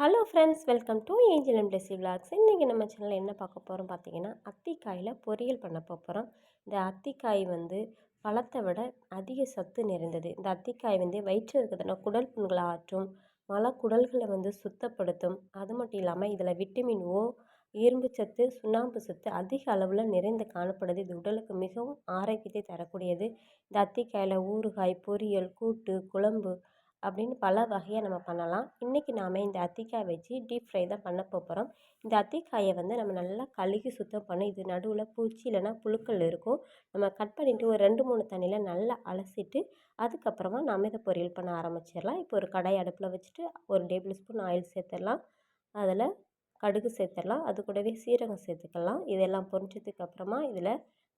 Hello friends welcome to angel and Blessy vlogs இன்றைக்கி நம்ம சேனலில் என்ன பார்க்க போகிறோம் பார்த்தீங்கன்னா அத்திக்காயில் பொரியல் பண்ண போகிறோம் இந்த அத்திக்காய் வந்து பழத்தை விட அதிக சத்து நிறைந்தது. இந்த அத்திக்காய் வந்து வயிற்றில் இருக்கிறதுனா குடல் புண்களை ஆற்றும் மல குடல்களை வந்து சுத்தப்படுத்தும். அது மட்டும் இல்லாமல் இதில் விட்டமின் ஓ இரும்பு சத்து சுண்ணாம்பு சத்து அதிக அளவில் நிறைந்து காணப்படுது. இது உடலுக்கு மிகவும் ஆரோக்கியத்தை தரக்கூடியது. இந்த அத்திக்காயில் ஊறுகாய் பொரியல் கூட்டு குழம்பு அப்படின்னு பல வகையாக நம்ம பண்ணலாம். இன்றைக்கி நாம் இந்த அத்திக்காய் வச்சு டீப் ஃப்ரை தான் பண்ண போகிறோம் இந்த அத்திக்காயை வந்து நம்ம நல்லா கழுகி சுத்தம் பண்ணும் இது நடுவில் பூச்சி இல்லைனா புழுக்கள் இருக்கும். நம்ம கட் பண்ணிவிட்டு ஒரு ரெண்டு மூணு தண்ணியில் நல்லா அலசிட்டு அதுக்கப்புறமா நாம் இதை பொரியல் பண்ண ஆரம்பிச்சிடலாம். இப்போ ஒரு கடாய் அடுப்பில் வச்சுட்டு ஒரு டேபிள் ஸ்பூன் ஆயில் சேர்த்துடலாம். அதில் கடுகு சேர்த்துடலாம். அது கூடவே சீரகம் சேர்த்துக்கலாம். இதெல்லாம் பொரிஞ்சதுக்கப்புறமா இதில்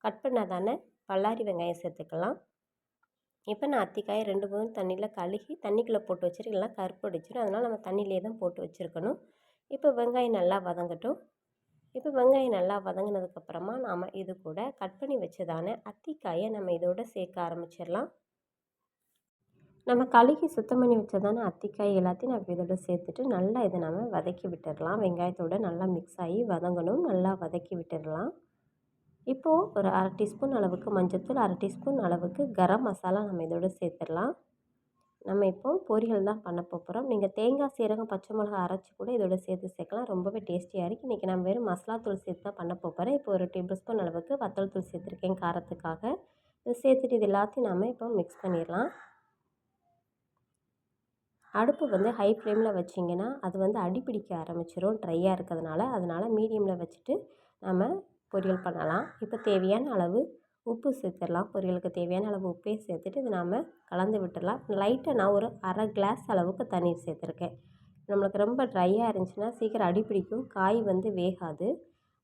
கட் பண்ணாதானே பல்லாரி வெங்காயம் சேர்த்துக்கலாம். இப்போ நான் அத்திக்காயை ரெண்டு மூணு தண்ணியில் கழுகி தண்ணிக்குள்ளே போட்டு வச்சுருக்கேன் எல்லாம் கருப்பு அடிச்சிடும் அதனால் நம்ம தண்ணியிலே தான் போட்டு வச்சுருக்கணும். இப்போ வெங்காயம் நல்லா வதங்கட்டும். இப்போ வெங்காயம் நல்லா வதங்கினதுக்கப்புறமா நாம் இது கூட கட் பண்ணி வச்சதான அத்திக்காயை நம்ம இதோட சேர்க்க ஆரம்பிச்சிடலாம். நம்ம கழுகி சுத்தம் பண்ணி வச்சதான அத்திக்காய் எல்லாத்தையும் நம்ம இதோட சேர்த்துட்டு நல்லா இதை நம்ம வதக்கி விட்டுடலாம். வெங்காயத்தோடு நல்லா மிக்ஸ் ஆகி வதங்கணும். நல்லா வதக்கி விட்டுடலாம். இப்போது ஒரு அரை டீஸ்பூன் அளவுக்கு மஞ்சத்தூள் அரை டீஸ்பூன் அளவுக்கு கரம் மசாலா நம்ம இதோடு சேர்த்துடலாம். நம்ம இப்போ பொரியல் தான் பண்ண போகிறோம் நீங்கள் தேங்காய் சீரகம் பச்சை மிளகா அரைச்சி கூட இதோட சேர்த்து சேர்க்கலாம். ரொம்பவே டேஸ்டியாக இருக்குது இன்றைக்கி நம்ம வெறும் மசாலா தூள் சேர்த்து தான் பண்ண போகிறேன் இப்போ ஒரு டேபிள் ஸ்பூன் அளவுக்கு வத்தல் தூள் சேர்த்துருக்கேன் காரத்துக்காக. இது சேர்த்துட்டு இது எல்லாத்தையும் நம்ம இப்போ மிக்ஸ் பண்ணிடலாம். அடுப்பு வந்து ஹை ஃப்ளேமில் வச்சிங்கன்னா அது வந்து அடிப்பிடிக்க ஆரம்பிச்சிடும் ட்ரையாக இருக்கிறதுனால. அதனால் மீடியமில் வச்சுட்டு நம்ம பொரியல் பண்ணலாம். இப்போ தேவையான அளவு உப்பு சேர்த்துடலாம். பொரியலுக்கு தேவையான அளவு உப்பையும் சேர்த்துட்டு இதை நாம் கலந்து விட்டுடலாம். லைட்டாக நான் ஒரு அரை கிளாஸ் அளவுக்கு தண்ணீர் சேர்த்துருக்கேன். நம்மளுக்கு ரொம்ப ட்ரையாக இருந்துச்சுன்னா சீக்கிரம் அடிப்பிடிக்கும் காய் வந்து வேகாது.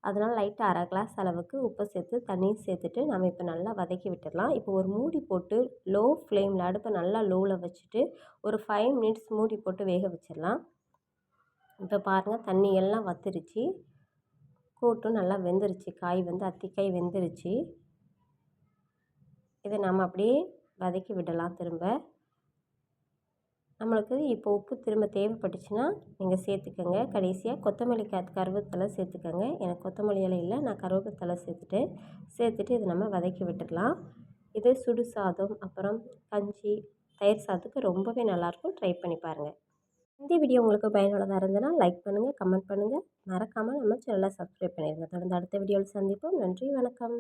அதனால் லைட்டாக அரை கிளாஸ் அளவுக்கு உப்பு சேர்த்து தண்ணீர் சேர்த்துட்டு நம்ம இப்போ நல்லா வதக்கி விட்டுடலாம். இப்போ ஒரு மூடி போட்டு லோ ஃப்ளேமில் அடுப்பை நல்லா லோவில் வச்சுட்டு ஒரு ஃபைவ் மினிட்ஸ் மூடி போட்டு வேக வச்சிடலாம். இப்போ பாருங்கள் தண்ணி எல்லாம் வத்துருச்சு. கூட்டும் நல்லா வெந்துருச்சு. காய் வந்து அத்திக்காய் வெந்துருச்சு. இதை நம்ம அப்படியே வதக்கி விடலாம் திரும்ப. நம்மளுக்கு இப்போ உப்பு திரும்ப தேவைப்பட்டுச்சுன்னா நீங்கள் சேர்த்துக்கோங்க. கடைசியாக கொத்தமல்லி க கருவேப்பிலை சேர்த்துக்கோங்க. எனக்கு கொத்தமல்லி இலை இல்லை நான் கருவேப்பிலை சேர்த்துட்டு சேர்த்துட்டு இதை நம்ம வதக்கி விட்டுடலாம். இது சுடு சாதம் அப்புறம் கஞ்சி தயிர் சாதத்துக்கு ரொம்பவே நல்லாயிருக்கும். ட்ரை பண்ணி பாருங்கள் இந்த வீடியோ உங்களுக்கு பயனுள்ளதாக இருந்ததுன்னா லைக் பண்ணுங்கள் கமெண்ட் பண்ணுங்கள் மறக்காமல் நம்ம சேனலை சப்ஸ்கிரைப் பண்ணிடுங்க தொடர்ந்து அடுத்த வீடியோவில் சந்திப்போம். நன்றி வணக்கம்.